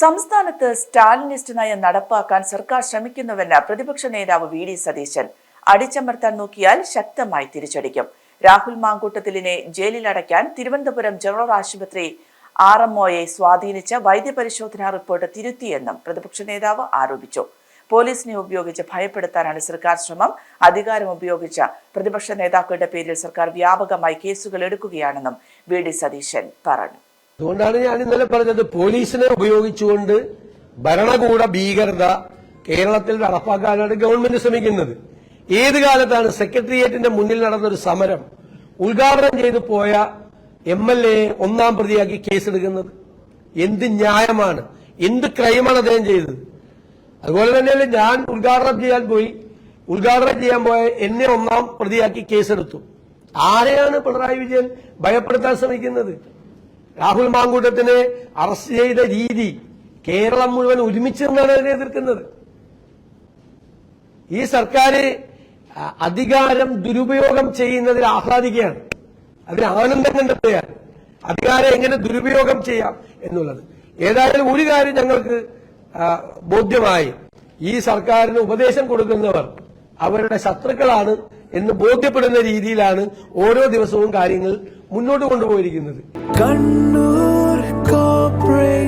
സംസ്ഥാനത്ത് സ്റ്റാലിനിസ്റ്റ് നയം നടപ്പാക്കാൻ സർക്കാർ ശ്രമിക്കുന്നുവെന്ന് പ്രതിപക്ഷ നേതാവ് വി ഡി സതീശൻ. അടിച്ചമർത്താൻ നോക്കിയാൽ ശക്തമായി തിരിച്ചടിക്കും. രാഹുൽ മാങ്കൂട്ടത്തിലിനെ ജയിലിലടയ്ക്കാൻ തിരുവനന്തപുരം ജനറൽ ആശുപത്രി ആർ എം ഒയെ സ്വാധീനിച്ച വൈദ്യപരിശോധനാ റിപ്പോർട്ട് തിരുത്തിയെന്നും പ്രതിപക്ഷ നേതാവ് ആരോപിച്ചു. പോലീസിനെ ഉപയോഗിച്ച് ഭയപ്പെടുത്താനാണ് സർക്കാർ ശ്രമം. അധികാരം ഉപയോഗിച്ച പ്രതിപക്ഷ നേതാക്കളുടെ പേരിൽ സർക്കാർ വ്യാപകമായി കേസുകൾ എടുക്കുകയാണെന്നും വി ഡി സതീശൻ പറഞ്ഞു. അതുകൊണ്ടാണ് ഞാൻ ഇന്നലെ പറഞ്ഞത് പോലീസിനെ ഉപയോഗിച്ചുകൊണ്ട് ഭരണകൂട ഭീകരത കേരളത്തിൽ നടപ്പാക്കാനാണ് ഗവൺമെന്റ് ശ്രമിക്കുന്നത്. ഏത് കാലത്താണ് സെക്രട്ടേറിയറ്റിന്റെ മുന്നിൽ നടന്നൊരു സമരം ഉദ്ഘാടനം ചെയ്തു പോയ എം എൽ എ ഒന്നാം പ്രതിയാക്കി കേസെടുക്കുന്നത്? എന്ത് ന്യായമാണ്? എന്ത് ക്രൈമാണ് അദ്ദേഹം ചെയ്തത്? അതുപോലെ തന്നെ ഞാൻ ഉദ്ഘാടനം ചെയ്യാൻ പോയി. ഉദ്ഘാടനം ചെയ്യാൻ പോയ എന്നെ ഒന്നാം പ്രതിയാക്കി കേസെടുത്തു. ആരെയാണ് പിണറായി വിജയൻ ഭയപ്പെടുത്താൻ ശ്രമിക്കുന്നത്? രാഹുൽ മാങ്കൂട്ടത്തിനെ അറസ്റ്റ് ചെയ്ത രീതി കേരളം മുഴുവൻ ഒരുമിച്ച് നിന്നാണ് അതിനെ എതിർക്കുന്നത്. ഈ സർക്കാർ അധികാരം ദുരുപയോഗം ചെയ്യുന്നതിൽ ആഹ്ലാദിക്കുകയാണ്. അതിന് ആനന്ദം കണ്ടെത്തുകയാണ്. അധികാരം എങ്ങനെ ദുരുപയോഗം ചെയ്യാം എന്നുള്ളത്. ഏതായാലും ഒരു കാര്യം ഞങ്ങൾക്ക് ബോധ്യമായി. ഈ സർക്കാരിന് ഉപദേശം കൊടുക്കുന്നവർ അവരുടെ ശത്രുക്കളാണ് എന്ന് ബോധ്യപ്പെടുന്ന രീതിയിലാണ് ഓരോ ദിവസവും കാര്യങ്ങൾ മുന്നോട്ട് കൊണ്ടുപോയിരിക്കുന്നത്. Kannur cooperative urban